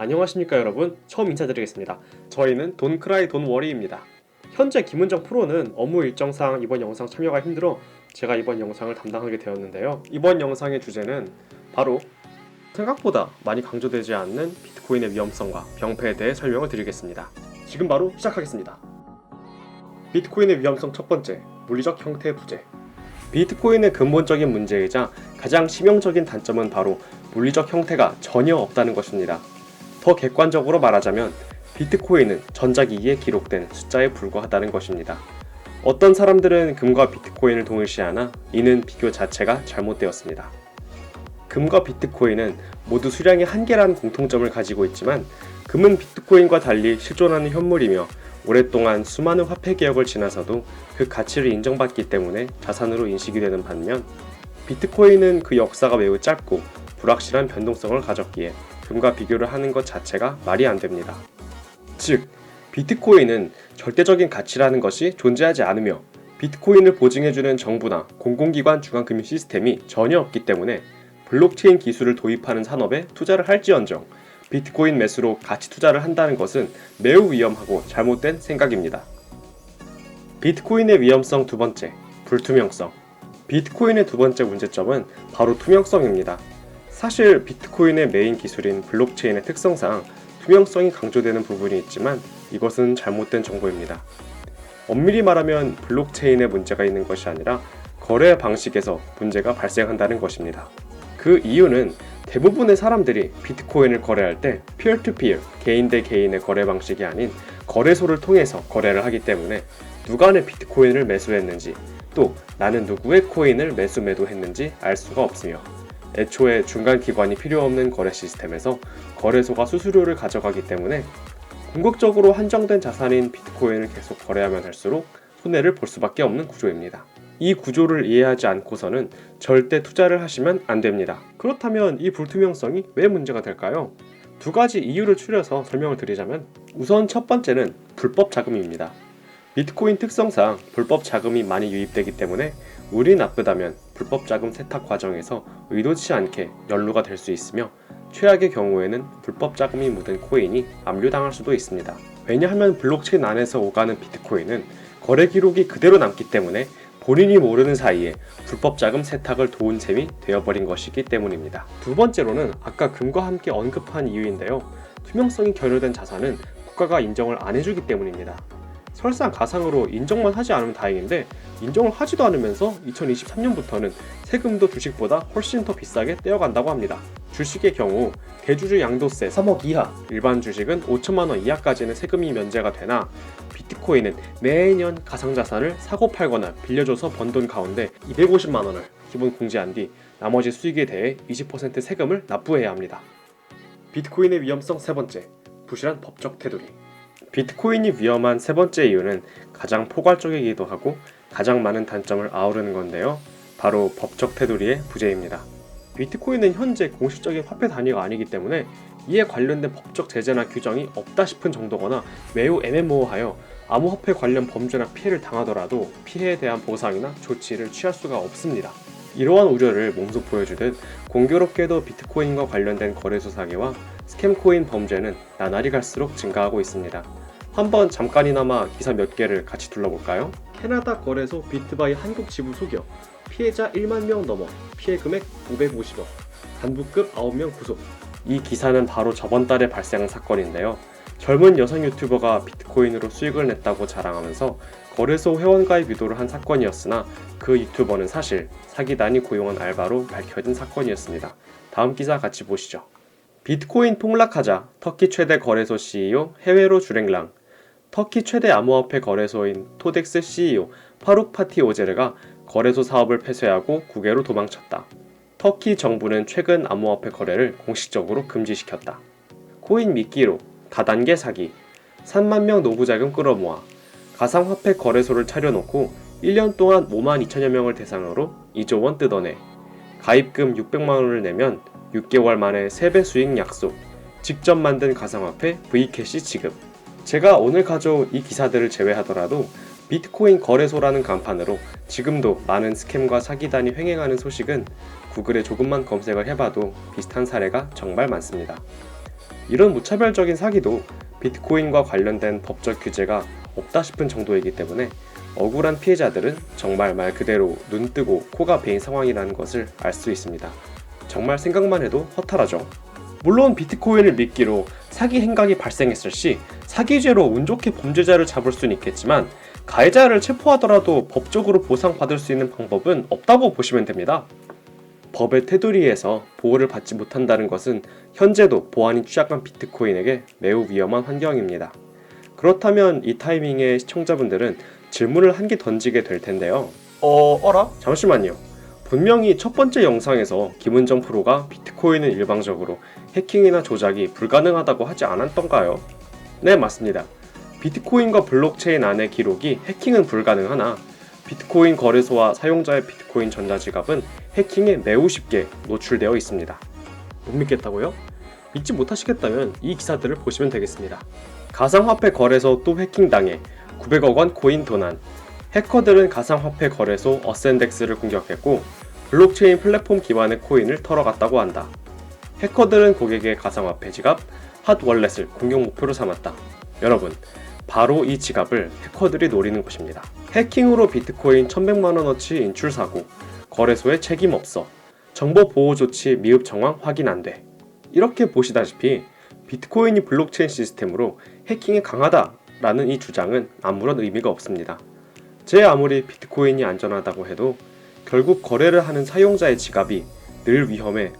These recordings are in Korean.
안녕하십니까 여러분. 처음 인사드리겠습니다. 저희는 돈크라이 돈워리입니다. 현재 김은정 프로는 업무 일정상 이번 영상 참여가 힘들어 제가 이번 영상을 담당하게 되었는데요. 이번 영상의 주제는 바로 생각보다 많이 강조되지 않는 비트코인의 위험성과 병폐에 대해 설명을 드리겠습니다. 지금 바로 시작하겠습니다. 비트코인의 위험성 첫 번째 물리적 형태의 부재. 비트코인의 근본적인 문제이자 가장 치명적인 단점은 바로 물리적 형태가 전혀 없다는 것입니다. 더 객관적으로 말하자면 비트코인은 전자기기에 기록된 숫자에 불과하다는 것입니다. 어떤 사람들은 금과 비트코인을 동일시하나 이는 비교 자체가 잘못되었습니다. 금과 비트코인은 모두 수량의 한계라는 공통점을 가지고 있지만 금은 비트코인과 달리 실존하는 현물이며 오랫동안 수많은 화폐 개혁을 지나서도 그 가치를 인정받기 때문에 자산으로 인식이 되는 반면 비트코인은 그 역사가 매우 짧고 불확실한 변동성을 가졌기에 금과 비교를 하는 것 자체가 말이 안 됩니다. 즉, 비트코인은 절대적인 가치라는 것이 존재하지 않으며 비트코인을 보증해주는 정부나 공공기관 중앙금융 시스템이 전혀 없기 때문에 블록체인 기술을 도입하는 산업에 투자를 할지언정 비트코인 매수로 가치 투자를 한다는 것은 매우 위험하고 잘못된 생각입니다. 비트코인의 위험성 두 번째, 불투명성. 비트코인의 두 번째 문제점은 바로 투명성입니다. 사실 비트코인의 메인 기술인 블록체인의 특성상 투명성이 강조되는 부분이 있지만 이것은 잘못된 정보입니다. 엄밀히 말하면 블록체인에 문제가 있는 것이 아니라 거래 방식에서 문제가 발생한다는 것입니다. 그 이유는 대부분의 사람들이 비트코인을 거래할 때 피어2피어 개인 대 개인의 거래 방식이 아닌 거래소를 통해서 거래를 하기 때문에 누가 내 비트코인을 매수했는지 또 나는 누구의 코인을 매수 매도했는지 알 수가 없으며 애초에 중간 기관이 필요 없는 거래 시스템에서 거래소가 수수료를 가져가기 때문에 궁극적으로 한정된 자산인 비트코인을 계속 거래하면 할수록 손해를 볼 수밖에 없는 구조입니다. 이 구조를 이해하지 않고서는 절대 투자를 하시면 안 됩니다. 그렇다면 이 불투명성이 왜 문제가 될까요? 두 가지 이유를 추려서 설명을 드리자면 우선 첫 번째는 불법 자금입니다. 비트코인 특성상 불법 자금이 많이 유입되기 때문에 운이 나쁘다면 불법 자금 세탁 과정에서 의도치 않게 연루가 될 수 있으며 최악의 경우에는 불법 자금이 묻은 코인이 압류당할 수도 있습니다. 왜냐하면 블록체인 안에서 오가는 비트코인은 거래 기록이 그대로 남기 때문에 본인이 모르는 사이에 불법 자금 세탁을 도운 셈이 되어버린 것이기 때문입니다. 두 번째로는 아까 금과 함께 언급한 이유인데요. 투명성이 결여된 자산은 국가가 인정을 안 해주기 때문입니다. 설상가상으로 인정만 하지 않으면 다행인데 인정을 하지도 않으면서 2023년부터는 세금도 주식보다 훨씬 더 비싸게 떼어간다고 합니다. 주식의 경우 대주주 양도세 3억 이하, 일반 주식은 5천만 원 이하까지는 세금이 면제가 되나 비트코인은 매년 가상자산을 사고 팔거나 빌려줘서 번 돈 가운데 250만 원을 기본 공제한 뒤 나머지 수익에 대해 20% 세금을 납부해야 합니다. 비트코인의 위험성 세 번째, 부실한 법적 테두리. 비트코인이 위험한 세 번째 이유는 가장 포괄적이기도 하고 가장 많은 단점을 아우르는 건데요. 바로 법적 테두리의 부재입니다. 비트코인은 현재 공식적인 화폐 단위가 아니기 때문에 이에 관련된 법적 제재나 규정이 없다 싶은 정도거나 매우 애매모호하여 암호화폐 관련 범죄나 피해를 당하더라도 피해에 대한 보상이나 조치를 취할 수가 없습니다. 이러한 우려를 몸소 보여주듯 공교롭게도 비트코인과 관련된 거래소 사기와 스캠코인 범죄는 나날이 갈수록 증가하고 있습니다. 한번 잠깐이나마 기사 몇 개를 같이 둘러볼까요? 캐나다 거래소 비트바이 한국 지부 소기업 피해자 1만 명 넘어 피해 금액 550억 간부급 9명 구속 이 기사는 바로 저번 달에 발생한 사건인데요. 젊은 여성 유튜버가 비트코인으로 수익을 냈다고 자랑하면서 거래소 회원가입 유도를 한 사건이었으나 그 유튜버는 사실 사기단이 고용한 알바로 밝혀진 사건이었습니다. 다음 기사 같이 보시죠. 비트코인 폭락하자 터키 최대 거래소 CEO 해외로 주랭랑 터키 최대 암호화폐 거래소인 토덱스 CEO 파룩 파티 오제르가 거래소 사업을 폐쇄하고 국외로 도망쳤다. 터키 정부는 최근 암호화폐 거래를 공식적으로 금지시켰다. 코인 미끼로 다단계 사기, 3만 명 노후 자금 끌어모아 가상화폐 거래소를 차려놓고 1년 동안 5만 2천여 명을 대상으로 2조 원 뜯어내 가입금 600만 원을 내면 6개월 만에 3배 수익 약속, 직접 만든 가상화폐 V캐시 지급. 제가 오늘 가져온 이 기사들을 제외하더라도 비트코인 거래소라는 간판으로 지금도 많은 스캠과 사기단이 횡행하는 소식은 구글에 조금만 검색을 해봐도 비슷한 사례가 정말 많습니다. 이런 무차별적인 사기도 비트코인과 관련된 법적 규제가 없다 싶은 정도이기 때문에 억울한 피해자들은 정말 말 그대로 눈 뜨고 코가 베인 상황이라는 것을 알 수 있습니다. 정말 생각만 해도 허탈하죠. 물론 비트코인을 미끼로 사기 행각이 발생했을 시 사기죄로 운 좋게 범죄자를 잡을 수는 있겠지만 가해자를 체포하더라도 법적으로 보상받을 수 있는 방법은 없다고 보시면 됩니다. 법의 테두리에서 보호를 받지 못한다는 것은 현재도 보안이 취약한 비트코인에게 매우 위험한 환경입니다. 그렇다면 이 타이밍에 시청자분들은 질문을 한 개 던지게 될 텐데요. 어, 어라? 잠시만요. 분명히 첫 번째 영상에서 김은정 프로가 비트코인은 일방적으로 해킹이나 조작이 불가능하다고 하지 않았던가요? 네, 맞습니다. 비트코인과 블록체인 안의 기록이 해킹은 불가능하나 비트코인 거래소와 사용자의 비트코인 전자지갑은 해킹에 매우 쉽게 노출되어 있습니다. 못 믿겠다고요? 믿지 못하시겠다면 이 기사들을 보시면 되겠습니다. 가상화폐 거래소 또 해킹당해 900억 원 코인 도난. 해커들은 가상화폐 거래소 어센덱스를 공격했고 블록체인 플랫폼 기반의 코인을 털어갔다고 한다. 해커들은 고객의 가상화폐 지갑 핫 월렛을 공격 목표로 삼았다. 여러분, 바로 이 지갑을 해커들이 노리는 곳입니다. 해킹으로 비트코인 1100만원어치 인출 사고, 거래소에 책임 없어, 정보 보호 조치 미흡 정황 확인 안 돼. 이렇게 보시다시피 비트코인이 블록체인 시스템으로 해킹이 강하다라는 이 주장은 아무런 의미가 없습니다. 제 아무리 비트코인이 안전하다고 해도 결국 거래를 하는 사용자의 지갑이 늘 위험에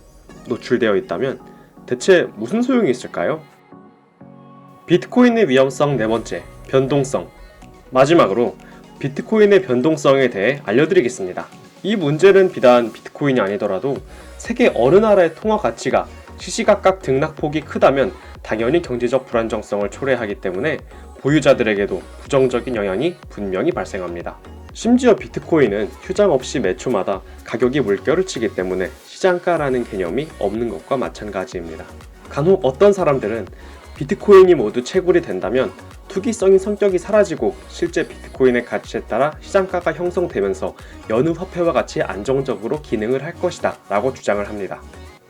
노출되어 있다면 대체 무슨 소용이 있을까요? 비트코인의 위험성 네 번째, 변동성. 마지막으로 비트코인의 변동성에 대해 알려드리겠습니다. 이 문제는 비단 비트코인이 아니더라도 세계 어느 나라의 통화 가치가 시시각각 등락폭이 크다면 당연히 경제적 불안정성을 초래하기 때문에 보유자들에게도 부정적인 영향이 분명히 발생합니다. 심지어 비트코인은 휴장 없이 매 초마다 가격이 물결을 치기 때문에 시장가라는 개념이 없는 것과 마찬가지입니다. 간혹 어떤 사람들은 비트코인이 모두 채굴이 된다면 투기성인 성격이 사라지고 실제 비트코인의 가치에 따라 시장가가 형성되면서 여느 화폐와 같이 안정적으로 기능을 할 것이다 라고 주장을 합니다.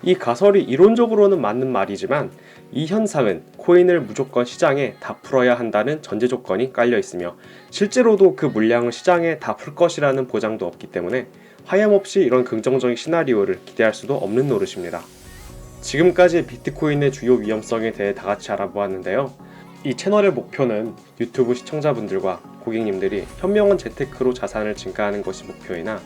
이 가설이 이론적으로는 맞는 말이지만 이 현상은 코인을 무조건 시장에 다 풀어야 한다는 전제 조건이 깔려 있으며 실제로도 그 물량을 시장에 다 풀 것이라는 보장도 없기 때문에 하염없이 이런 긍정적인 시나리오를 기대할 수도 없는 노릇입니다. 지금까지 비트코인의 주요 위험성에 대해 다 같이 알아보았는데요. 이 채널의 목표는 유튜브 시청자분들과 고객님들이 현명한 재테크로 자산을 증가하는 것이 목표이나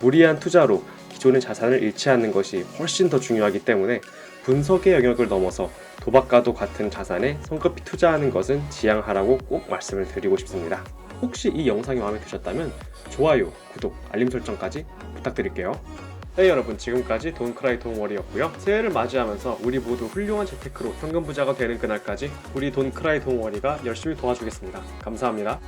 무리한 투자로 기존의 자산을 잃지 않는 것이 훨씬 더 중요하기 때문에 분석의 영역을 넘어서 도박과도 같은 자산에 성급히 투자하는 것은 지양하라고 꼭 말씀을 드리고 싶습니다. 혹시 이 영상이 마음에 드셨다면 좋아요, 구독, 알림 설정까지 부탁드릴게요. 네 여러분 지금까지 돈크라이 돈워리였고요 새해를 맞이하면서 우리 모두 훌륭한 재테크로 현금 부자가 되는 그날까지 우리 돈크라이 돈워리가 열심히 도와주겠습니다 감사합니다